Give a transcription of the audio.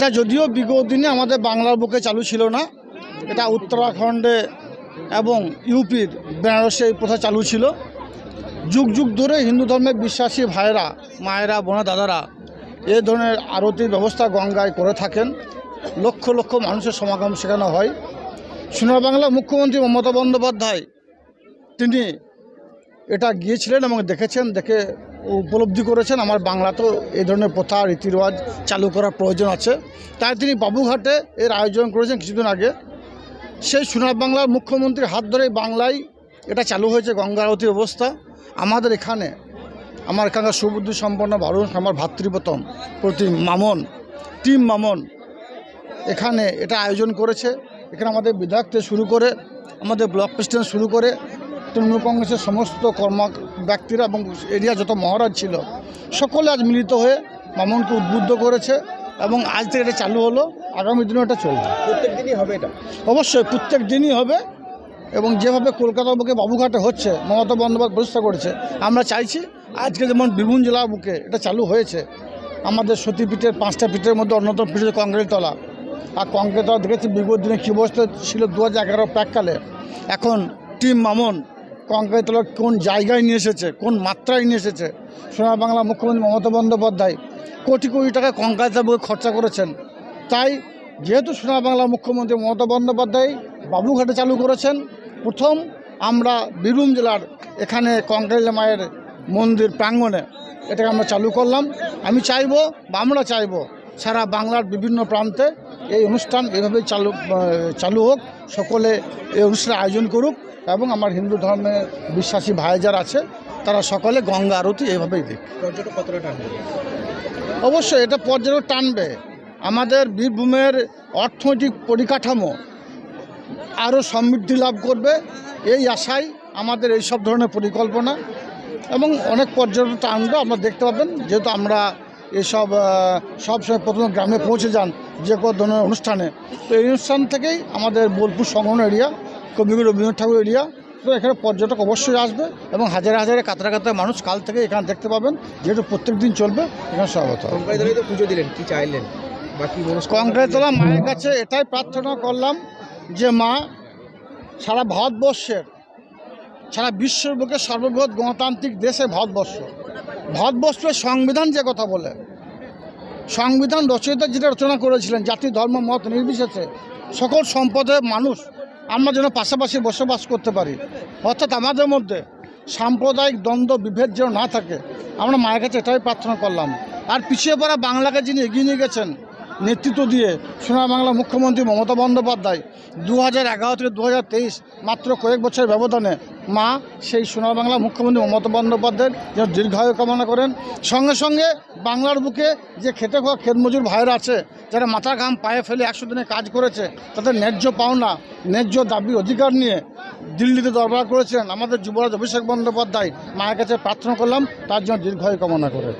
এটা যদিও বিগত দিনে আমাদের বাংলার বুকে চালু ছিল না, এটা উত্তরাখণ্ডে এবং ইউপির বেনারসে এই প্রথা চালু ছিল। যুগ যুগ ধরে হিন্দু ধর্মে বিশ্বাসী ভাইয়েরা, মায়েরা বোনা দাদারা এ ধরনের আরতির ব্যবস্থা গঙ্গায় করে থাকেন। লক্ষ লক্ষ মানুষের সমাগম সেখানে হয়। সোনার বাংলা মুখ্যমন্ত্রী মমতা বন্দ্যোপাধ্যায়, তিনি এটা গিয়েছিলেন এবং দেখেছেন, দেখে উপলব্ধি করেছেন। আমার বাংলাতেও এই ধরনের প্রথা, রীতিরেওয়াজ চালু করার প্রয়োজন আছে। তাই তিনি বাবুঘাটে এর আয়োজন করেছেন কিছুদিন আগে। সেই সোনার বাংলার মুখ্যমন্ত্রীর হাত ধরে বাংলায় এটা চালু হয়েছে, গঙ্গা আরতি ব্যবস্থা আমাদের এখানে, আমার এখানকার সুবুদ্ধি সম্পন্ন ভারত আমার ভাতৃপ্রতম প্রতি মামন, টিম মামন, এখানে এটা আয়োজন করেছে। এখানে আমাদের বিধায়ক থেকে শুরু করে, আমাদের ব্লক প্রেসিডেন্ট শুরু করে তৃণমূল কংগ্রেসের সমস্ত কর্ম ব্যক্তিরা এবং এরিয়া যত মহারাজ ছিল সকলে আজ মিলিত হয়ে মামনকে উদ্বুদ্ধ করেছে এবং আজ থেকে এটা চালু হলো আগামী দিনেও এটা চলবে। প্রত্যেক দিনই হবে এটা? অবশ্যই প্রত্যেক দিনই হবে এবং যেভাবে কলকাতার বুকে বাবুঘাটে হচ্ছে মমতা বন্দ্যোপাধ্যায় প্রতিষ্ঠা করেছে আমরা চাইছি আজকে যেমন বীরভূম জেলার বুকে এটা চালু হয়েছে আমাদের সতীপীঠের পাঁচটা পীঠের মধ্যে অন্যতম পীঠ হচ্ছে কংগ্রেসতলা আর কংগ্রেসতলা দেখেছি বিগত দিনে কী অবস্থা ছিল দু হাজার এগারো প্যাককালে। এখন টিম মামন কংগ্রেসতলা কোন জায়গায় নিয়ে এসেছে, কোন মাত্রায় নিয়ে এসেছে? সোনার বাংলা মুখ্যমন্ত্রী মমতা বন্দ্যোপাধ্যায় কোটি কোটি টাকা কংগ্রেসের বুকে খরচা করেছেন। তাই যেহেতু সোনার বাংলা মুখ্যমন্ত্রী মমতা বন্দ্যোপাধ্যায় বাবুঘাটে চালু করেছেন, প্রথম আমরা বীরভূম জেলার এখানে কংগ্রেস মায়ের মন্দির প্রাঙ্গণে এটাকে আমরা চালু করলাম। আমি চাইব, বা আমরা চাইব সারা বাংলার বিভিন্ন প্রান্তে এই অনুষ্ঠান এভাবেই চালু চালু হোক সকলে এই অনুষ্ঠানের আয়োজন করুক এবং আমার হিন্দু ধর্মে বিশ্বাসী ভাই যারা আছে তারা সকলে গঙ্গা আরতি এইভাবেই দেখ পর্যটক কতটা টানবে? অবশ্যই এটা পর্যটক টানবে। আমাদের বীরভূমের অর্থনৈতিক পরিকাঠামো আরও সমৃদ্ধি লাভ করবে এই আশায় আমাদের এই সব ধরনের পরিকল্পনা এবং অনেক পর্যটক টানবে আপনারা দেখতে পাবেন। যেহেতু আমরা এসব সবসময় প্রথমে গ্রামে পৌঁছে যান যে কোনো ধরনের অনুষ্ঠানে। তো এই অনুষ্ঠান থেকেই আমাদের বোলপুর সংলগ্ন এরিয়া কবিগুরু রবীন্দ্রনাথ ঠাকুর এরিয়া তো এখানে পর্যটক অবশ্যই আসবে এবং হাজার হাজারে কাতারে কাতারে মানুষ কাল থেকে এখানে দেখতে পাবেন যেহেতু প্রত্যেক দিন চলবে এখানে স্বাগত। পুজো দিলেন কি চাইলেন? বাকি মনস্কামনা মায়ের কাছে এটাই প্রার্থনা করলাম যে মা সারা ভারতবর্ষের সারা বিশ্বের বুকে সর্ববৃহৎ গণতান্ত্রিক দেশে ভারতবর্ষ। ভারতবর্ষের সংবিধান যে কথা বলে সংবিধান রচয়িতা যেটা রচনা করেছিলেন, জাতি, ধর্ম, মত নির্বিশেষে সকল সম্পদের মানুষ আমরা যেন পাশাপাশি বসবাস করতে পারি। অর্থাৎ আমাদের মধ্যে সাম্প্রদায়িক দ্বন্দ্ব, বিভেদ যেন না থাকে, আমরা মায়ের কাছে এটাই প্রার্থনা করলাম। আর পিছিয়ে পড়া বাংলাকে যিনি এগিয়ে নিয়ে গেছেন নেতৃত্ব দিয়ে সোনার বাংলা মুখ্যমন্ত্রী মমতা বন্দ্যোপাধ্যায় দু হাজার এগারো থেকে দু হাজার তেইশ মাত্র কয়েক বছরের ব্যবধানে মা সেই সোনার বাংলা মুখ্যমন্ত্রী মমতা বন্দ্যোপাধ্যায়ের যেন দীর্ঘায়ু কামনা করেন। সঙ্গে সঙ্গে বাংলার বুকে যে খেটে খাওয়া ক্ষেত মজুর ভাইরা আছে, যারা মাথা ঘাম পায়ে ফেলে একশো দিনে কাজ করেছে, তাদের ন্যায্য পাওনা, ন্যায্য দাবি অধিকার নিয়ে দিল্লিতে দরবার করেছিলেন আমাদের যুবরাজ অভিষেক বন্দ্যোপাধ্যায়। মায়ের কাছে প্রার্থনা করলাম, তার জন্য দীর্ঘায়ু কামনা করে।